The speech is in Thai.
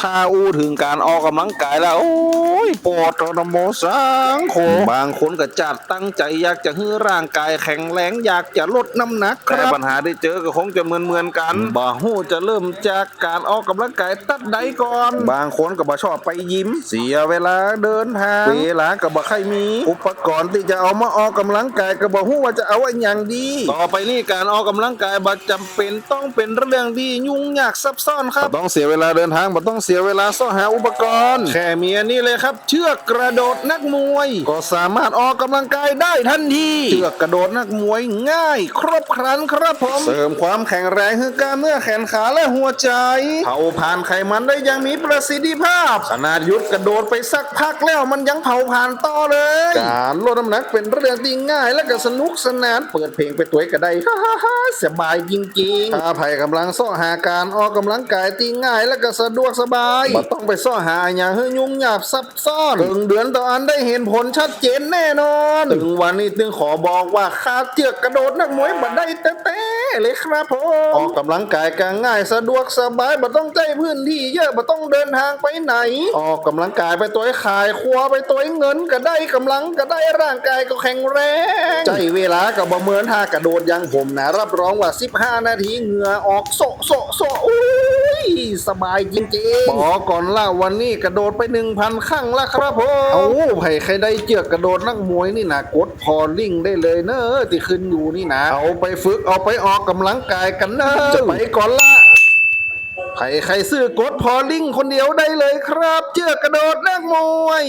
ถ้าอู้ถึงการออกกำลังกายแล้ว โอ้ยปวดตระโมสังโคบางคนก็จัดตั้งใจอยากจะให้ร่างกายแข็งแรงอยากจะลดน้ำหนักแต่ปัญหาที่เจอก็คงจะเหมือนเหมือนๆกันบ่ฮู้จะเริ่มจากการออกกำลังกายตัดใดก่อน บางคนก็บ่ชอบไปยิมเสียเวลาเดินทางเวลาก็บ่ค่อยมี อุปกรณ์ที่จะเอามาออกกำลังกายก็บ่ฮู้ว่าจะเอาอันอย่างดี ต่อไปนี่การออกกำลังกายบ่จำเป็นต้องเป็นเรื่องที่ยุ่งยากซับซ้อนครับบ่ต้องเสียเวลาเดินทางบ่ต้องเสียเวลาซ่อหาอุปกรณ์ แค่มีอันนี้เลยครับ เชือกกระโดดนักมวย ก็สามารถออกกำลังกายได้ทันทีเชือกกระโดดนักมวยง่าย ครบครันครับผมเสริมความแข็งแรงให้กล้ามเนื้อแขนขาและหัวใจเผาผ่านไขมันได้อยังมีประสิทธิภาพ ขนาดยุดกระโดดไปสักพักแล้วมันยังเผาผ่านต่อเลย การลดน้ำหนักเป็นเรื่องที่ง่ายและก็สนุกสนานเปิดเพลงไปตัวก็ได้ฮ่าฮ่าฮ่าสบายจริงๆถ้าไผ่กำลังซ่อหาการออกกำลังกายที่ง่ายและก็สะดวกสบายไม่ต้องไปซ่อหาอย่างให้ยุ่งยากซับซ้อนถึงเดือนต่ออันได้เห็นผลชัดเจนแน่นอน ถึงวันนี้ตึงขอบอกว่าคาเจือกกระโดดนักมวยบัได้เต้ๆเลยครับผม ออกกำลังกายก็ง่ายสะดวกสบายบ่ต้องใจพื้นที่เยอะบ่ต้องเดินทางไปไหน ออกกำลังกายไปตัวให้ขายครัวไปตัวให้เงินก็ได้กำลังก็ได้ร่างกายก็แข็งแรงใจเวลากับบ่เหมือนท่ากระโดดอยังผมนะรับรองว่า 15 นาทีเหงื่อออกโซะโซะโซะอุ้ ยสบายจริงๆบอกก่อนล่ะวันนี้กระโดดไป1,000ครั้งละครับผมเอาไผ่ใครได้เจือกกระโดดนักมวยนี่นะกดพอลิงก์ได้เลยเนอะที่ขึ้นอยู่นี่นะเอาไปฝึกเอาไปออกกำลังกายกันเนอะจะไปก่อนละใครใครซื้อกดพอลิงก์คนเดียวได้เลยครับ เจือกกระโดดนักมวย